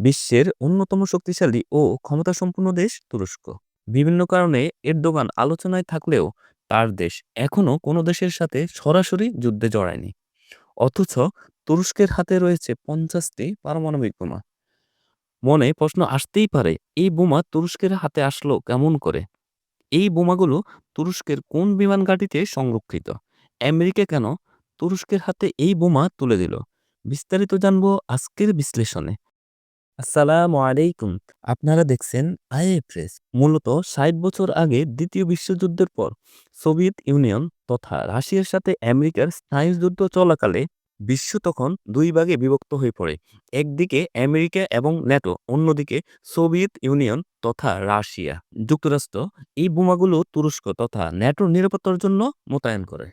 বিশ্বের অন্যতম শক্তিশালী ও ক্ষমতাসম্পন্ন দেশ তুরস্ক। বিভিন্ন কারণে এরদোগান আলোচনায় থাকলেও তার দেশ এখনও কোনো দেশের সাথে সরাসরি যুদ্ধে জড়ায়নি। অথচ তুরস্কের হাতে রয়েছে পঞ্চাশটি পারমাণবিক বোমা। মনে প্রশ্ন আসতেই পারে, এই বোমা তুরস্কের হাতে আসলো কেমন করে? এই বোমাগুলো তুরস্কের কোন বিমান ঘাঁটিতে সংরক্ষিত? আমেরিকা কেন তুরস্কের হাতে এই বোমা তুলে দিল? বিস্তারিত জানব আজকের বিশ্লেষণে। আসসালামু আলাইকুম। আপনারা দেখছেন আইএফএস মূলত ষাট বছর আগে দ্বিতীয় বিশ্বযুদ্ধের পর সোভিয়েত ইউনিয়ন তথা রাশিয়ার সাথে আমেরিকার স্নায়ুযুদ্ধ চলাকালে বিশ্ব তখন দুই ভাগে বিভক্ত হয়ে পড়ে। একদিকে আমেরিকা এবং ন্যাটো, অন্যদিকে সোভিয়েত ইউনিয়ন তথা রাশিয়া। যুক্তরাষ্ট্র এই বোমাগুলো তুরস্ক তথা ন্যাটোর নিরাপত্তার জন্য মোতায়েন করে।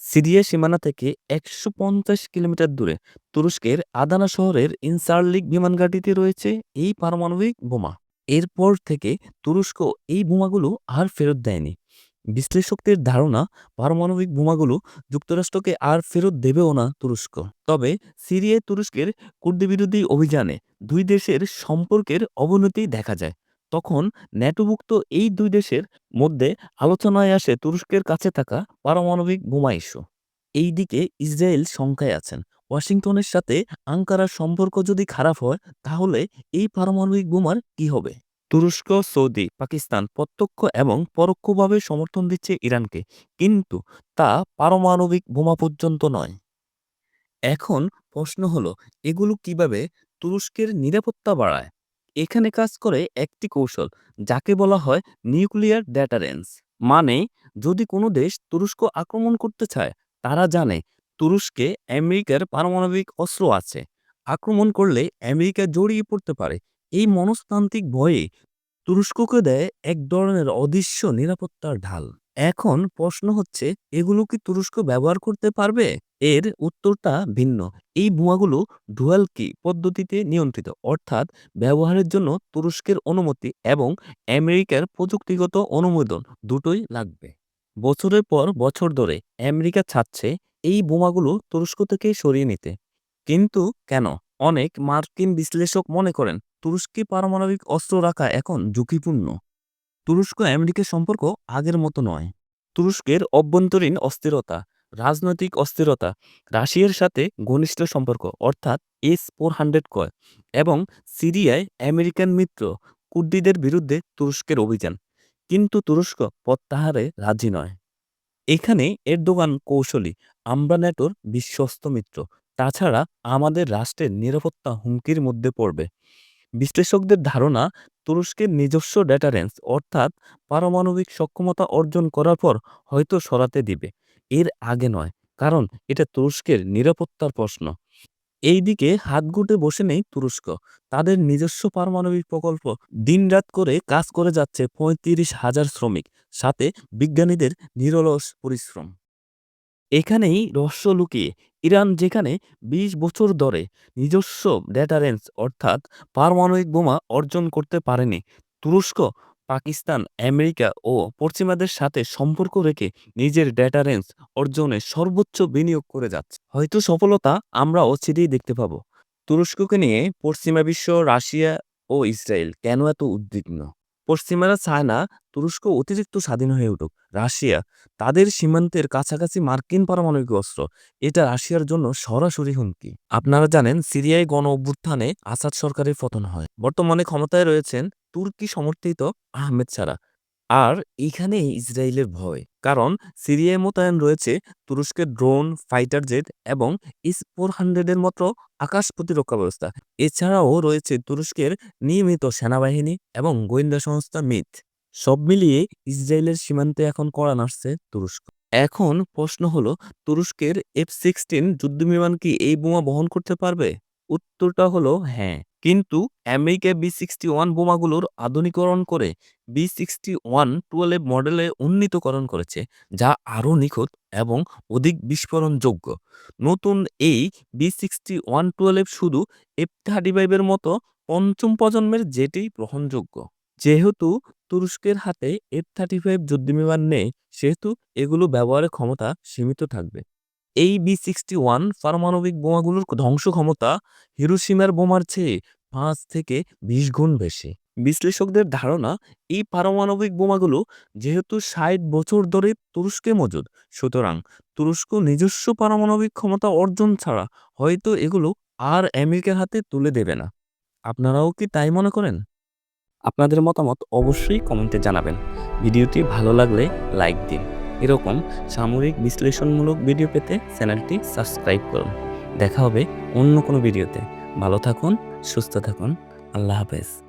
সিরিয়া সীমানা থেকে একশো পঞ্চাশ কিলোমিটার দূরে তুরস্কের আদানা শহরের ইনসার্লিক বিমানঘাটিতে রয়েছে এই পারমাণবিক বোমা। এরপর থেকে তুরস্ক এই বোমাগুলো আর ফেরত দেয়নি। বিশ্লেষকদের ধারণা, পারমাণবিক বোমাগুলো যুক্তরাষ্ট্রকে আর ফেরত দেবেও না তুরস্ক। তবে সিরিয়ায় তুরস্কের কুর্দি বিরোধী অভিযানে দুই দেশের সম্পর্কের অবনতি দেখা যায়। তখন ন্যাটোভুক্ত এই দুই দেশের মধ্যে আলোচনায় আসে তুরস্কের কাছে থাকা পারমাণবিক বোমা ইস্যু। এই দিকে ইসরায়েল শঙ্কায় আছেন। ওয়াশিংটনের সাথে আঙ্কারার সম্পর্ক যদি খারাপ হয়, তাহলে এই পারমাণবিক বোমার কি হবে? তুরস্ক, সৌদি, পাকিস্তান প্রত্যক্ষ এবং পরোক্ষভাবে সমর্থন দিচ্ছে ইরানকে, কিন্তু তা পারমাণবিক বোমা পর্যন্ত নয়। এখন প্রশ্ন হলো, এগুলো কীভাবে তুরস্কের নিরাপত্তা বাড়ায়? এখানে কাজ করে একটি কৌশল, যাকে বলা হয় নিউক্লিয়ার ড্যাটারেন্স মানে যদি কোনো দেশ তুরস্ক আক্রমণ করতে চায়, তারা জানে তুরস্কে আমেরিকার পারমাণবিক অস্ত্র আছে। আক্রমণ করলে আমেরিকা জড়িয়ে পড়তে পারে। এই মনস্তান্ত্রিক ভয়ে তুরস্ককে দেয় এক ধরনের অদৃশ্য নিরাপত্তার ঢাল। এখন প্রশ্ন হচ্ছে, এগুলো কি তুরস্ক ব্যবহার করতে পারবে? এর উত্তরটা ভিন্ন। এই বোমাগুলো ডুয়াল কি পদ্ধতিতে নিয়ন্ত্রিত? অর্থাৎ ব্যবহারের জন্য তুরস্কের অনুমতি এবং আমেরিকার প্রযুক্তিগত অনুমোদন দুটোই লাগবে। বছরের পর বছর ধরে আমেরিকা ছাড়ছে এই বোমাগুলো তুরস্ক থেকে সরিয়ে নিতে। কিন্তু কেন? অনেক মার্কিন বিশ্লেষক মনে করেন, তুরস্কে পারমাণবিক অস্ত্র রাখা এখন ঝুঁকিপূর্ণ। তুরস্ক আমেরিকার সম্পর্ক আগের মতো নয়। তুরস্কের অভ্যন্তরীণ অস্থিরতা, রাজনৈতিক অস্থিরতা, রাশিয়ার সাথে ঘনিষ্ঠ সম্পর্ক, অর্থাৎ এস ফোর হান্ড্রেড কয়, এবং সিরিয়ায় আমেরিকান মিত্র কুর্দিদের বিরুদ্ধে তুরস্কের অভিযান। কিন্তু তুরস্ক প্রত্যাহারে রাজি নয়। এখানে এরদোগান কৌশলী আমরা ন্যাটোর বিশ্বস্ত মিত্র। তাছাড়া আমাদের রাষ্ট্রের নিরাপত্তা হুমকির মধ্যে পড়বে। বিশ্লেষকদের ধারণা তুরস্কের নিজস্ব ডেটারেন্স অর্থাৎ পারমাণবিক সক্ষমতা অর্জন করার পর হয়তো সরাতে দিবে। এর আগে নয়, কারণ এটা তুরস্কের নিরাপত্তার প্রশ্ন। এইদিকে হাত গুটে বসে নেই তুরস্ক। তাদের নিজস্ব পারমাণবিক প্রকল্প দিনরাত করে কাজ করে যাচ্ছে পঁয়ত্রিশ হাজার শ্রমিক, সাথে বিজ্ঞানীদের নিরলস পরিশ্রম। এখানেই রহস্য লুকিয়ে ইরান যেখানে ২০ বছর ধরে নিজস্ব ডেটারেন্স অর্থাৎ পারমাণবিক বোমা অর্জন করতে পারেনি, তুরস্ক, পাকিস্তান, আমেরিকা ও পশ্চিমাদের সাথে সম্পর্ক রেখে নিজের ডেটারেন্স অর্জনে সর্বোচ্চ বিনিয়োগ করে যাচ্ছে। হয়তো সফলতা আমরা অচিরেই দেখতে পাব। তুরস্ককে নিয়ে পশ্চিমা বিশ্ব, রাশিয়া ও ইসরায়েল কেন এত উদ্বিগ্ন? পশ্চিমারা চায় না তুরস্ক অতিরিক্ত স্বাধীন হয়ে উঠুক। রাশিয়া তাদের সীমান্তের কাছাকাছি মার্কিন পারমাণবিক অস্ত্র। এটা রাশিয়ার জন্য সরাসরি হুমকি। আপনারা জানেন, সিরিয়ায় গণ অভ্যুত্থানে আসাদ সরকারের পতন হয়। বর্তমানে ক্ষমতায় রয়েছেন তুর্কি সমর্থিত আহমেদ ছাড়া আর এখানে ইসরায়েলের ভয়। কারণ সিরিয়ায় মোতায়েন রয়েছে তুরস্কের ড্রোন, ফাইটার জেট এবং ইস ফোর হান্ড্রেডের মতো আকাশ প্রতিরক্ষা ব্যবস্থা। এছাড়াও রয়েছে তুরস্কের নিয়মিত সেনাবাহিনী এবং গোয়েন্দা সংস্থা মিথ। সব মিলিয়ে ইসরায়েলের সীমান্তে এখন কড়া নাড়ছে তুরস্ক। এখন প্রশ্ন হলো, তুরস্কের এফ সিক্সটিন যুদ্ধবিমান কি এই বোমা বহন করতে পারবে? উত্তরটা হলো হ্যাঁ। কিন্তু আমেরিকা বি সিক্সটি ওয়ান বোমাগুলোর আধুনিকরণ করে বি সিক্সটি ওয়ান টুয়েলভ মডেলে উন্নীতকরণ করেছে, যা আরও নিখুঁত এবং অধিক বিস্ফোরণযোগ্য। নতুন এই বি সিক্সটি ওয়ান টুয়েলভ শুধু এফ থার্টি ফাইভের মতো পঞ্চম প্রজন্মের জেটেই গ্রহণযোগ্য। যেহেতু তুরস্কের হাতে এফ থার্টি ফাইভ যুদ্ধবিমান নেই, সেহেতু এগুলো ব্যবহারের ক্ষমতা সীমিত থাকবে। এই বি সিক্সটি ওয়ান পারমাণবিক বোমাগুলোর ধ্বংস ক্ষমতা হিরোশিমার বোমার চেয়ে পাঁচ থেকে বিশ গুণ বেশি। বিশ্লেষকদের ধারণা, এই পারমাণবিক বোমাগুলো যেহেতু ষাট বছর ধরে তুরস্কে মজুদ, সুতরাং তুরস্ক নিজস্ব পারমাণবিক ক্ষমতা অর্জন ছাড়া হয়তো এগুলো আর আমেরিকার হাতে তুলে দেবে না। আপনারাও কি তাই মনে করেন? আপনাদের মতামত অবশ্যই কমেন্টে জানাবেন। ভিডিওটি ভালো লাগলে লাইক দিন। এরকম সামরিক বিশ্লেষণমূলক ভিডিও পেতে চ্যানেলটি সাবস্ক্রাইব করুন। দেখা হবে অন্য কোনো ভিডিওতে। ভালো থাকুন, সুস্থ থাকুন। আল্লাহ হাফেজ।